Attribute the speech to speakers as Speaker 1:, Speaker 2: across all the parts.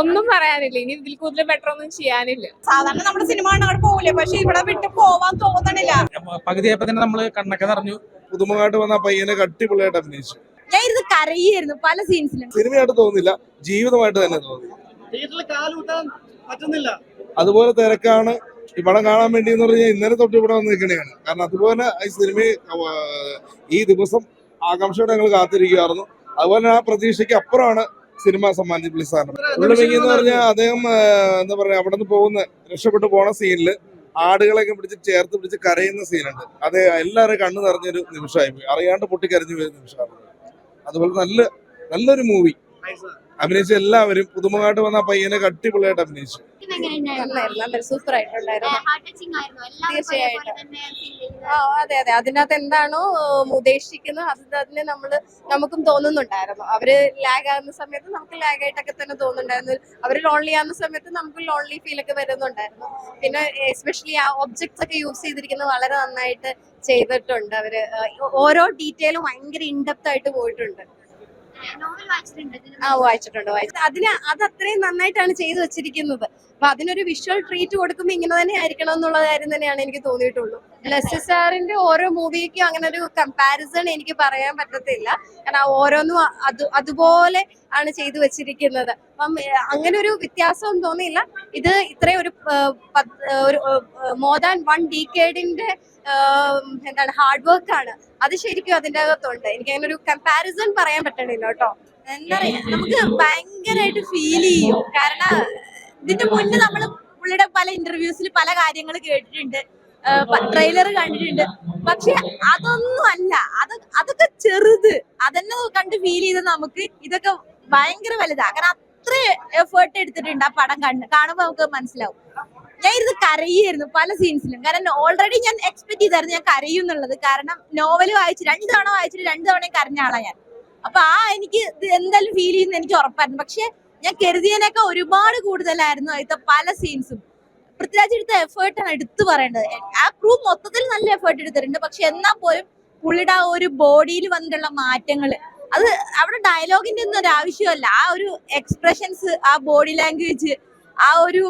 Speaker 1: ഒന്നും പറയാനില്ല. ഇനി ഇതിൽ കൂടുതൽ ബെറ്റർ ഒന്നും ചെയ്യാനില്ല.
Speaker 2: സാധാരണ നമ്മുടെ സിനിമ കാണാൻ പോകില്ലേ പക്ഷെ ഇവിടെ വിട്ട് പോവാൻ തോന്നണില്ല.
Speaker 3: പകുതിയായപ്പോ തന്നെ നമ്മൾ കണ്ണൊക്കെ നിറഞ്ഞു.
Speaker 4: പുതുമുഖമായിട്ട് വന്ന പയ്യനെ കട്ടിപ്പൊളിയായിട്ട് അഭിനയിച്ചു.
Speaker 2: ഞാൻ ഇരുന്ന് കരയായിരുന്നു പല സീൻസിലും
Speaker 4: സിനിമയായിട്ട് തോന്നില്ല. ജീവിതമായിട്ട് തന്നെ തോന്നി.
Speaker 5: പറ്റുന്നില്ല.
Speaker 4: അതുപോലെ തിരക്കാണ്. ഈ പടം കാണാൻ വേണ്ടി എന്ന് പറഞ്ഞാൽ ഇന്നലെ തൊട്ട് ഇവിടെ വന്ന് നിൽക്കണയാണ് കാരണം അതുപോലെ ഈ സിനിമ ഈ ദിവസം ആകാംക്ഷയോടെ ഞങ്ങൾ കാത്തിരിക്കുമായിരുന്നു അതുപോലെ ആ പ്രതീക്ഷയ്ക്ക് അപ്പുറമാണ് സിനിമ സമ്മാനിച്ചിട്ടുള്ള പുള്ളി സാറിന്. ഉള്ളുമെങ്കിൽ എന്ന് പറഞ്ഞാൽ അദ്ദേഹം എന്താ പറയാ അവിടെ നിന്ന് പോകുന്ന രക്ഷപ്പെട്ടു പോണ സീനിൽ ആടുകളെയൊക്കെ പിടിച്ച് ചേർത്ത് പിടിച്ച് കരയുന്ന സീനുണ്ട് അത് എല്ലാവരും കണ്ണു നിറഞ്ഞൊരു നിമിഷമായി പോയി അറിയാണ്ട് പൊട്ടിക്കരഞ്ഞു പോയ നിമിഷമാണ്. അതുപോലെ നല്ല നല്ലൊരു മൂവി അഭിനയിച്ച എല്ലാവരും പുതുമുഖമായിട്ട് വന്ന ആ പയ്യനെ കട്ടിപൊളിയായിട്ട് അഭിനയിച്ചു.
Speaker 1: സൂപ്പർ ആയിട്ടുണ്ടായിരുന്നു. തീർച്ചയായിട്ടും. അതെ അതെ. അതിനകത്ത് എന്താണോ ഉദ്ദേശിക്കുന്നത് അത് തന്നെ നമ്മൾ നമുക്കും തോന്നുന്നുണ്ടായിരുന്നു. അവർ ലാഗ് ആകുന്ന സമയത്ത് നമുക്ക് ലാഗ് ആയിട്ടൊക്കെ തന്നെ തോന്നുന്നുണ്ടായിരുന്നു. അവർ ലോൺലി ആകുന്ന സമയത്ത് നമുക്ക് ലോൺലി ഫീൽ ഒക്കെ വരുന്നുണ്ടായിരുന്നു. പിന്നെ എസ്പെഷ്യലി ആ ഒബ്ജക്ട്സ് ഒക്കെ യൂസ് ചെയ്തിരിക്കുന്നത് വളരെ നന്നായിട്ട് ചെയ്തിട്ടുണ്ട് അവർ. ഓരോ ഡീറ്റെയിലും ഭയങ്കര ഇൻഡെപ്ത് ആയിട്ട് പോയിട്ടുണ്ട്. ആ വായിച്ചിട്ടുണ്ട് വായിച്ചിട്ടുണ്ട്. അതിന് അത് അത്രയും നന്നായിട്ടാണ് ചെയ്തു വെച്ചിരിക്കുന്നത്. അപ്പൊ അതിനൊരു വിഷ്വൽ ട്രീറ്റ് കൊടുക്കുമ്പോൾ ഇങ്ങനെ തന്നെ ആയിരിക്കണം എന്നുള്ള കാര്യം തന്നെയാണ് എനിക്ക് തോന്നിയിട്ടുള്ളൂ. ആറിന്റെ ഓരോ മൂവിക്കും അങ്ങനെ ഒരു കമ്പാരിസൺ എനിക്ക് പറയാൻ പറ്റത്തില്ല. കാരണം ഓരോന്നും അത് അതുപോലെ ആണ് ചെയ്തു വെച്ചിരിക്കുന്നത്. അപ്പം അങ്ങനെ ഒരു വ്യത്യാസവും തോന്നിയില്ല. ഇത് ഇത്രയും ഒരു ഒരു മോർ ദാൻ വൺ ഡീക്കേഡിന്റെ എന്താണ് ഹാർഡ് വർക്ക് ആണ്. അത് ശരിക്കും അതിന്റെ അകത്തുണ്ട്. എനിക്ക് അങ്ങനെ ഒരു കമ്പാരിസൺ പറയാൻ പറ്റണില്ല കേട്ടോ.
Speaker 2: എന്താ നമുക്ക് ഭയങ്കരമായിട്ട് ഫീൽ ചെയ്യും. കാരണം ഇതിന്റെ മുന്നേ നമ്മൾ പുള്ളിയുടെ പല ഇന്റർവ്യൂസിൽ പല കാര്യങ്ങൾ കേട്ടിട്ടുണ്ട്. ട്രെയിലർ കണ്ടിട്ടുണ്ട്. പക്ഷെ അതൊന്നും അല്ല. അത് അതൊക്കെ ചെറുത്. അതന്നെ കണ്ട് ഫീൽ ചെയ്ത് നമുക്ക് ഇതൊക്കെ ഭയങ്കര വലുതാ. കാരണം അത്ര എഫേർട്ട് എടുത്തിട്ടുണ്ട് ആ പടം കണ്ട്. കാണുമ്പോൾ നമുക്ക് മനസ്സിലാവും. ഞാൻ ഇരുന്ന് കരയായിരുന്നു പല സീൻസിലും കാരണം ഓൾറെഡി ഞാൻ എക്സ്പെക്ട് ചെയ്തായിരുന്നു ഞാൻ കരയും എന്നുള്ളത്. കാരണം നോവൽ വായിച്ച് രണ്ട് തവണ വായിച്ചിട്ട് രണ്ട് തവണയും കരഞ്ഞ ആളാ ഞാൻ. അപ്പൊ ആ എനിക്ക് എന്തായാലും ഫീൽ ചെയ്യുന്ന എനിക്ക് ഉറപ്പായിരുന്നു. പക്ഷെ ഞാൻ കരുതിയതിനൊക്കെ ഒരുപാട് കൂടുതലായിരുന്നു അതിലത്തെ പല സീൻസും പൃഥ്വിരാജ് എടുത്ത എഫേർട്ടാണ് എടുത്തു പറയേണ്ടത്. ആ ക്രൂ മൊത്തത്തിൽ നല്ല എഫേർട്ട് എടുത്തിട്ടുണ്ട്. പക്ഷെ എന്നാൽ പോലും പുള്ളിയുടെ ആ ഒരു ബോഡിയിൽ വന്നിട്ടുള്ള മാറ്റങ്ങൾ അത് അവിടെ ഡയലോഗിന്റെ ഒന്നും ഒരു ആവശ്യമല്ല. ആ ഒരു എക്സ്പ്രഷൻസ് ആ ബോഡി ലാംഗ്വേജ് ആ ഒരു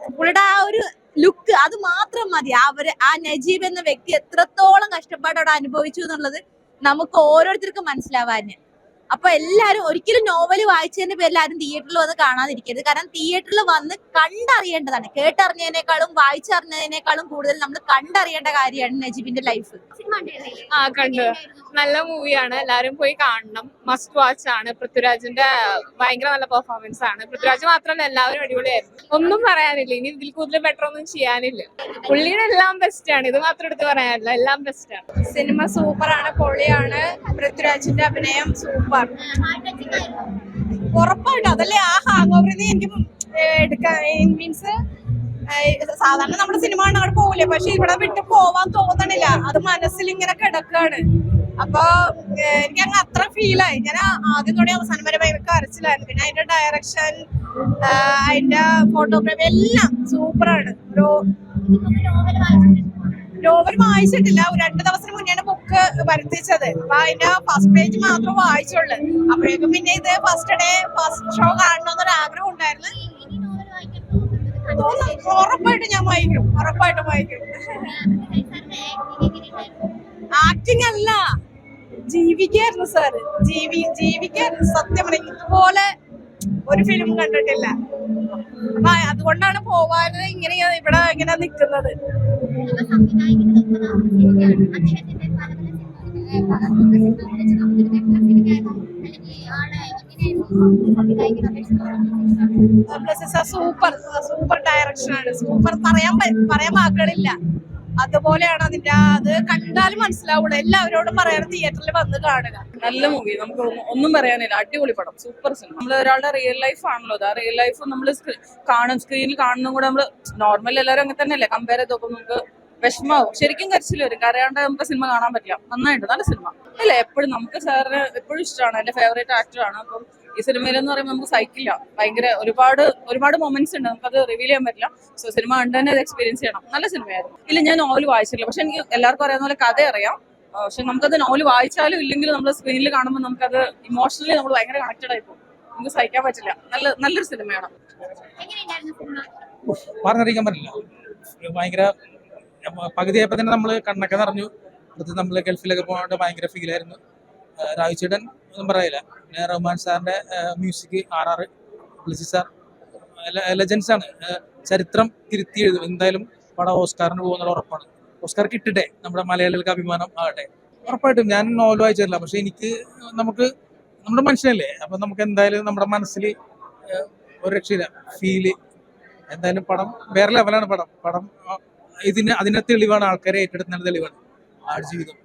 Speaker 2: പുള്ളിയുടെ ആ ഒരു ലുക്ക് അത് മാത്രം മതി. അവർ ആ നജീബ് എന്ന വ്യക്തി എത്രത്തോളം കഷ്ടപ്പാടോടെ അനുഭവിച്ചു എന്നുള്ളത് നമുക്ക് ഓരോരുത്തർക്കും മനസ്സിലാവാന്. അപ്പൊ എല്ലാരും ഒരിക്കലും നോവൽ വായിച്ചതിന്റെ പേരിൽ ആരും തിയേറ്ററിൽ വന്ന് കാണാതിരിക്കരുത്. കാരണം തിയേറ്ററിൽ വന്ന് കണ്ടറിയേണ്ടതാണ്. കേട്ടറിഞ്ഞതിനേക്കാളും വായിച്ചറിഞ്ഞതിനേക്കാളും കൂടുതൽ നമ്മൾ കണ്ടറിയേണ്ട കാര്യമാണ് നജീബിന്റെ ലൈഫ്?
Speaker 1: ആ കണ്ടു. നല്ല മൂവിയാണ് എല്ലാരും പോയി കാണണം. മസ്റ്റ് വാച്ച് ആണ്. പൃഥ്വിരാജിന്റെ ഭയങ്കര നല്ല പെർഫോമൻസ് ആണ്. പൃഥ്വിരാജ് മാത്രമല്ല എല്ലാവരും അടിപൊളിയായിരുന്നു. ഒന്നും പറയാനില്ല. ഇനി ഇതിൽ കൂടുതൽ ബെറ്റർ ഒന്നും ചെയ്യാനില്ല. പുള്ളിയുടെ എല്ലാം ബെസ്റ്റ് ആണ്. ഇത് മാത്രം എടുത്ത് പറയാനില്ല. എല്ലാം ബെസ്റ്റ് ആണ്.
Speaker 2: സിനിമ സൂപ്പർ ആണ് പൊളിയാണ്. പൃഥ്വിരാജിന്റെ അഭിനയം സൂപ്പർ ഉറപ്പായിട്ടും അതല്ലേ ആ ഹാങ് ഓവറിൽ എനിക്ക് എടുക്കാൻ മീൻസ് സാധാരണ നമ്മുടെ സിനിമ കാണാൻ പോകില്ലേ പക്ഷെ ഇവിടെ വിട്ട് പോവാൻ തോന്നണില്ല. അത് മനസ്സിൽ ഇങ്ങനെ കിടക്കാണ്. അപ്പൊ എനിക്ക് അങ്ങ് അത്ര ഫീലായി ഞാൻ ആദ്യം തുടങ്ങി അവസാനം വരെ ഭയങ്കര അരച്ചിലായിരുന്നു പിന്നെ അതിന്റെ ഡയറക്ഷൻ അതിന്റെ ഫോട്ടോഗ്രാഫി എല്ലാം സൂപ്പറാണ് ഒരു
Speaker 6: നോവൽ
Speaker 2: വായിച്ചിട്ടില്ല. രണ്ട് ദിവസം മുന്നെയാണ് ബുക്ക് വരുത്തിച്ചത്. അപ്പൊ അതിന്റെ ഫസ്റ്റ് പേജ് മാത്രം വായിച്ചുള്ളു. അപ്പോഴേക്കും പിന്നെ ഇത് ഫസ്റ്റ് ഡേ ഫസ്റ്റ് ഷോ കാണണമെന്നൊരു ആഗ്രഹം ഉണ്ടായിരുന്നു. ഉറപ്പായിട്ടും ഞാൻ വായിക്കും. ഉറപ്പായിട്ടും വായിക്കും. ആക്ടിങ് അല്ല. ജീവിക്കായിരുന്നു സാറ് ജീവി ജീവിക്കായിരുന്നു സത്യം. പറയും ഇതുപോലെ ഒരു ഫിലിം കണ്ടിട്ടില്ല. അപ്പൊ അതുകൊണ്ടാണ് പോവാന് ഇങ്ങനെ ഇവിടെ ഇങ്ങനെ നിൽക്കുന്നത്
Speaker 6: അദ്ദേഹത്തിന്റെ പല പല സിനിമകൾ
Speaker 2: സൂപ്പർ സൂപ്പർ ഡയറക്ഷൻ ആണ്. സൂപ്പർ പറയാൻ പറയാൻ വാക്കുകളില്ല അതുപോലെയാണ് അതിന്റെ അത് കണ്ടാലും മനസ്സിലാവുള്ളൂ എല്ലാവരോടും പറയണം തിയേറ്ററിൽ വന്ന് കാണുക.
Speaker 7: നല്ല മൂവി നമുക്ക് ഒന്നും- പറയാനില്ല. അടിപൊളി പടം. സൂപ്പർ സിനിമ നമ്മൾ ഒരാളുടെ റിയൽ ലൈഫ് ആണല്ലോ അതാ. റിയൽ ലൈഫ് നമ്മൾ കാണും. സ്ക്രീനിൽ കാണുന്നതും കൂടെ നമ്മൾ നോർമൽ എല്ലാവരും അങ്ങനെ തന്നെയല്ലേ? കമ്പയർ ചെയ്ത് നോക്കുമ്പോൾ നമുക്ക് വിഷമാവും. ശരിക്കും കരച്ചിൽ വരും. കരയാണ്ട് നമുക്ക് സിനിമ കാണാൻ പറ്റില്ല. നന്നായിട്ട്. നല്ല സിനിമ അല്ലേ? എപ്പോഴും നമുക്ക് സാറിന് എപ്പോഴും ഇഷ്ടമാണ്. എന്റെ ഫേവറേറ്റ് ആണ്. അപ്പം ഈ സിനിമയിൽ എന്ന് പറയുമ്പോൾ നമുക്ക് സഹിക്കില്ല ഭയങ്കര ഒരുപാട് ഒരുപാട് മൊമെന്റ്സ് ഉണ്ട്. നമുക്കത് റിവീൽ ചെയ്യാൻ പറ്റില്ല. സോ സിനിമ കണ്ട് തന്നെ എക്സ്പീരിയൻസ് ചെയ്യണം. നല്ല സിനിമയായിരുന്നു. ഇല്ല ഞാൻ നോവൽ വായിച്ചിട്ടില്ല. പക്ഷെ എനിക്ക് എല്ലാവർക്കും അറിയാവുന്ന പോലെ കഥ അറിയാം. പക്ഷെ നമുക്കത് നോവൽ വായിച്ചാലും ഇല്ലെങ്കിലും നമ്മൾ സ്ക്രീനിൽ കാണുമ്പോൾ നമുക്കത് ഇമോഷണലി നമ്മൾ ഭയങ്കര കണക്റ്റഡ് ആയി പോകും. നമുക്ക് സഹിക്കാൻ പറ്റില്ല. നല്ല നല്ലൊരു സിനിമയാണ്.
Speaker 3: പറഞ്ഞറിയിക്കാൻ പറ്റില്ല. ഭയങ്കര പകുതിയായപ്പോ തന്നെ നമ്മൾ കണ്ണൊക്കെ നിറഞ്ഞു. നമ്മൾ ഗൾഫിലൊക്കെ പോകാണ്ട് ഭയങ്കര ഫീലായിരുന്നു രാവിച്ചേട്ടൻ ഒന്നും പറയില്ല. പിന്നെ റഹ്മാൻ സാറിന്റെ music R R Blessy sir legends ആണ്. ചരിത്രം തിരുത്തി എഴുതും. എന്തായാലും പടം ഓസ്കാറിന് പോകുന്നത് ഉറപ്പാണ്. ഓസ്കാർ കിട്ടട്ടെ. നമ്മുടെ മലയാളികൾക്ക് അഭിമാനം ആകട്ടെ. ഉറപ്പായിട്ടും. ഞാൻ നോവൽ വായിച്ചിട്ടില്ല. പക്ഷെ എനിക്ക് നമുക്ക് നമ്മുടെ മനുഷ്യനല്ലേ. അപ്പൊ നമുക്ക് എന്തായാലും നമ്മുടെ മനസ്സിൽ ഒരു രക്ഷയില്ല. ഫീൽ എന്തായാലും പടം വേറെ ലെവലാണ് പടം. പടം ഇതിന് അതിന്റെ തെളിവാണ്. ആൾക്കാരെ ഏറ്റെടുക്കുന്ന തെളിവാണ്. ആടുജീവിതം